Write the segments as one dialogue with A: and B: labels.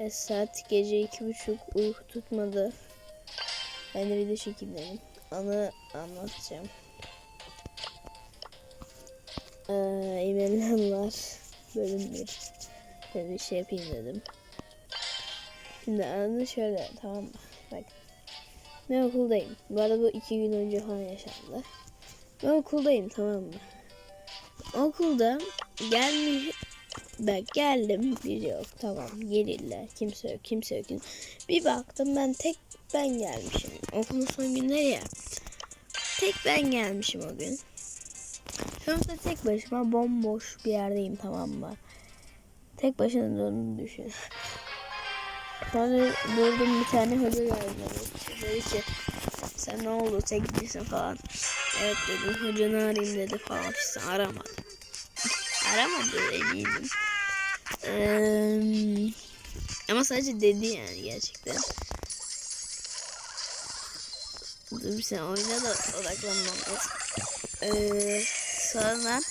A: E, saat gece iki buçuk uyku tutmadı. Ben de video çekeyim dedim. Anı anlatacağım. Ee, var. Bölüm bir. Böyle bir şey yapayım dedim. Şimdi anı şöyle tamam mı? Bak. Ben okuldayım. Bu arada bu iki gün önce falan yaşandı. Ben okuldayım tamam mı? Okulda gelmiş ben geldim bir yok tamam gelirler kimse yok kimse yok. Bir baktım ben tek ben gelmişim. Okulun son günleri ya. Tek ben gelmişim o gün. Sınıfta tek başıma bomboş bir yerdeyim tamam mı? Tek başına durduğunu düşün. Sonra durdum bir tane hoca geldi. Dedi ki sen ne oldu tek değilsin falan? Evet dedim hocanı arayayım dedi falan. İşte aramadım aramadı eminim ee, ama sadece dedi yani gerçekten. Dur bir sen oyuna da odaklanmam lazım. Ee, sonra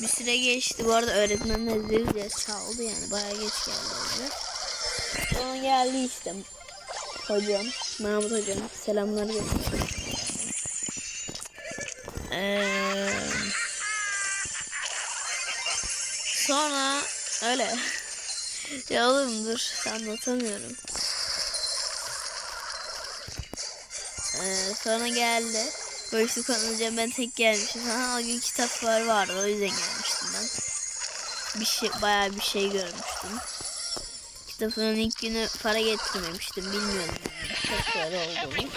A: bir süre geçti. Bu arada öğretmenler zil diye çaldı yani. Bayağı geç geldi orada. Sonra geldi işte. Hocam. Mahmut hocam. Selamlar götürdüm. Ee, sonra öyle. ya oğlum dur anlatamıyorum. Ee, sonra geldi. Boşluk anlayacağım ben tek gelmişim. Ha, o gün kitaplar vardı o yüzden gelmiştim ben. Bir şey bayağı bir şey görmüştüm. Kitabın ilk günü para getirmemiştim bilmiyorum yani. Çok para olduğunu.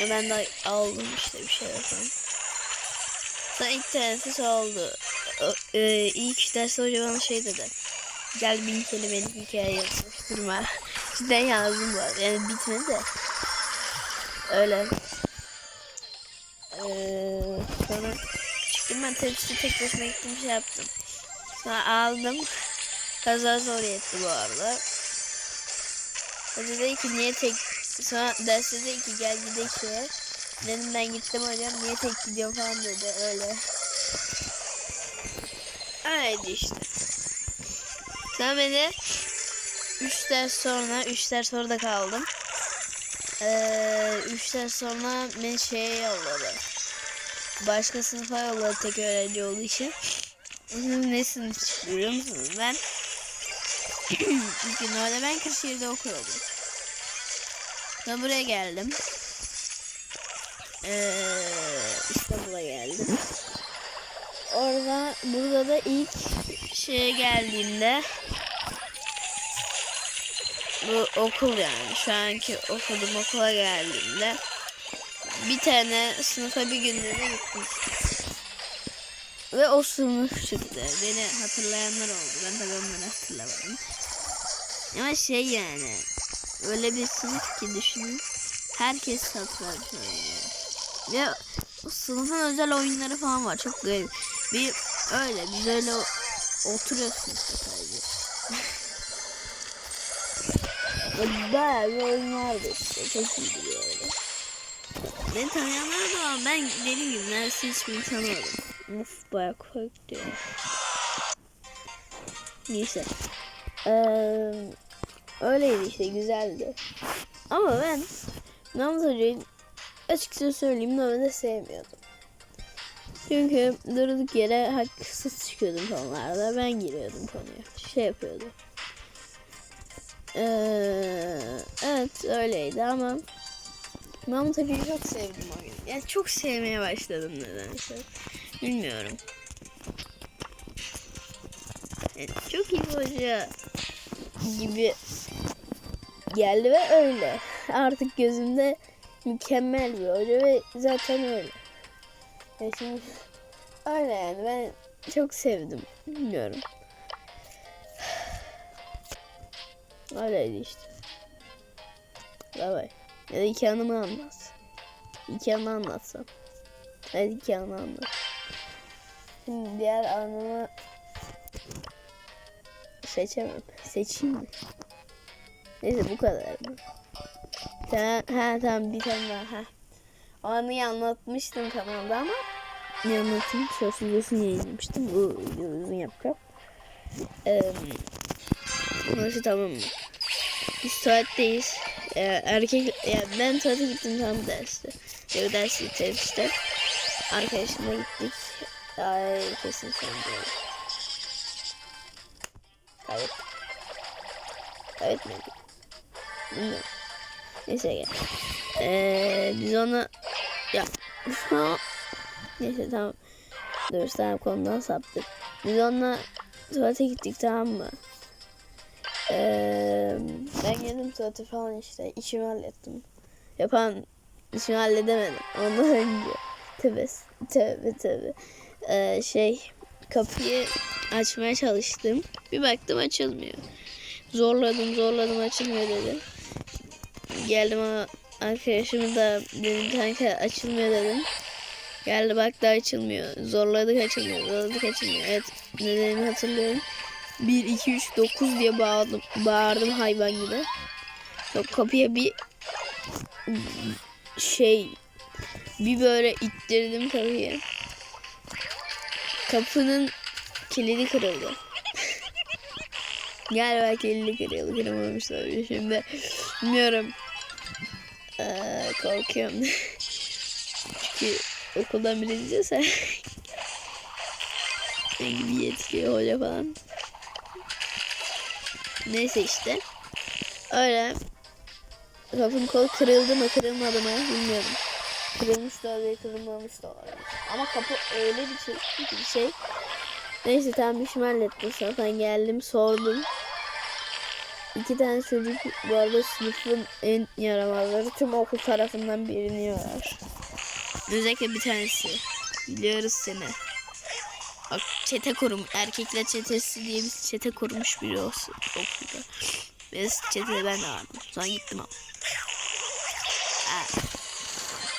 A: E ben de aldım işte bir şey falan. Sonra ilk tanesi oldu. E, ilk ders hoca bana şey dedi. Gel bin kelimelik hikaye yapıştırma. Cidden yazdım bu arada. Yani bitmedi de. Öyle. Ee, sonra çıktım ben teneffüste tek başıma gittim şey yaptım. Sonra aldım. Kaza zor yetti bu arada. Hoca dedi ki niye tek sonra derste dedi ki gel gidelim şeye. Dedim ben gittim hocam niye tek gidiyorum falan dedi öyle. Öyleydi işte. Sonra beni 3 ders sonra 3 ders orada kaldım. 3 ee, ders sonra beni şeye yolladı. Başka sınıfa yolladı tek öğrenci olduğu için. ne sınıf çıktı biliyor musunuz? Ben ilk gün orada ben Kırşehir'de okuyordum. Ben buraya geldim. Ee, İstanbul'a geldim. Orada burada da ilk şeye geldiğimde bu okul yani şu anki okuduğum okula geldiğimde bir tane sınıfa bir günlüğüne gitmiştim. Ve o sınıf çıktı. Beni hatırlayanlar oldu. Ben tabii onları hatırlamadım. Ama şey yani öyle bir sınıf ki düşünün. Herkes satranç oynuyor. Ve sınıfın özel oyunları falan var. Çok garip. Bir öyle biz öyle oturuyorsunuz sadece. Bayağı bir oyun vardı işte. Çok iyiydi böyle. Beni tanıyanlar da var. Ben dediğim gibi neredeyse hiçbirini tanımadım. Of bayağı korktu ya. Neyse. Ee, öyleydi işte güzeldi. Ama ben Namaz Hoca'yı açıkça söyleyeyim normalde sevmiyordum. Çünkü durduk yere haksız çıkıyordum konularda. Ben giriyordum konuya. Şey yapıyordum. Ee, evet öyleydi ama Mahmut Hoca'yı çok sevdim o gün. Yani çok sevmeye başladım nedense. Bilmiyorum. Yani çok iyi hoca gibi geldi ve öyle. Artık gözümde mükemmel bir hoca ve zaten öyle. Yani şimdi öyle yani ben çok sevdim. Bilmiyorum. Öyleydi işte. Bay. Ya da iki anımı anlat. İki anı anlatsam. Hadi iki anı anlat. Şimdi diğer anımı seçemem. Seçeyim mi? Neyse bu kadar mı? Tamam, ha tamam bir tane daha. Ha. O anıyı anlatmıştım kanalda ama ne anlatayım? Short videosunu yayınlamıştım. Bu videoyu uzun yapacağım. Ee, Nasıl tamam mı? Biz tuvaletteyiz. Ee, erkek, yani ben tuvalete gittim tam derste. Bir ders işte. Arkadaşımla gittik. Ay kesin sen de. Kayıt. Kaybetmedik. Bilmiyorum. Neyse. Ee, biz ona ya neyse tamam. Dur tamam konudan saptık. Biz onunla tuvalete gittik tamam mı? Ee, ben geldim tuvalete falan işte işimi hallettim. Yapan işimi halledemedim. Ondan önce tövbe tövbe tövbe. Ee, şey kapıyı açmaya çalıştım. Bir baktım açılmıyor. Zorladım zorladım açılmıyor dedi. Geldim ama arkadaşımı da dedim kanka açılmıyor dedim. Geldi baktı açılmıyor. Zorladık açılmıyor. Zorladık açılmıyor. Evet nedenini hatırlıyorum. 1, 2, 3, 9 diye bağırdım, bağırdım hayvan gibi. Sonra kapıya bir şey bir böyle ittirdim kapıyı. Kapının kilidi kırıldı. Galiba kilidi kırıldı. Kırılmamış olabilir şimdi. Bilmiyorum. Ee, korkuyorum. Çünkü okuldan biri izliyorsa ne gibi hoca falan. Neyse işte. Öyle. Kapının kolu kırıldı mı kırılmadı mı bilmiyorum. Kırılmış da olabilir kırılmamış da olabilir. Ama kapı öyle bir şey, bir şey. Neyse tamam işimi hallettim. Sonra geldim sordum. İki tane çocuk bu arada sınıfın en yaramazları tüm okul tarafından biliniyorlar. Özellikle bir tanesi. Biliyoruz seni. Bak çete kurum. Erkekler çetesi diye bir çete kurmuş biri olsun okulda. Ve çetede ben de vardım. Sonra gittim ama.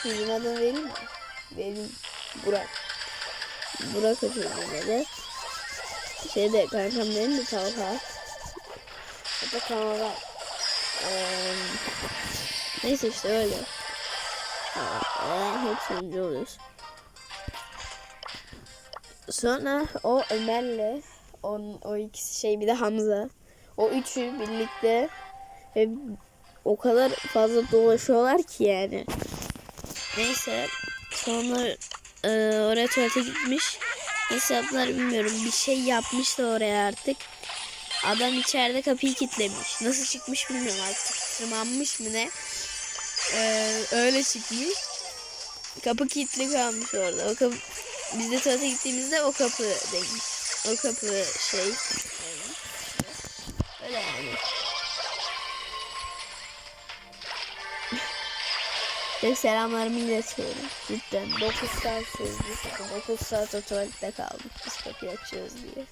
A: Bizim adını vereyim mi? Vereyim. Burak. Burak oturdu böyle. Şeyde kankam benim de Talha. Hatta kanala. Ee, neyse işte öyle. Aa, hep sonuncu oluyoruz. Sonra o Ömer'le on, o ikisi şey bir de Hamza. O üçü birlikte ve o kadar fazla dolaşıyorlar ki yani. Neyse sonra e, oraya tuvalete gitmiş. Yaptılar bilmiyorum. Bir şey yapmış da oraya artık. Adam içeride kapıyı kilitlemiş. Nasıl çıkmış bilmiyorum artık. Tırmanmış mı ne? Ee, öyle çıkmış. Kapı kilitli kalmış orada. O kapı, biz de tuvalete gittiğimizde o kapı değilmiş. O kapı şey. Öyle yani. Ve selamlarımı iletiyorum. Cidden 9 saat sürdü. 9 saat o tuvalette kaldık. Biz kapıyı açıyoruz diye.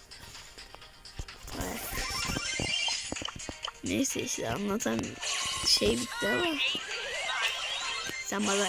A: Evet. Neyse işte anlatan şey bitti ama. Sen bana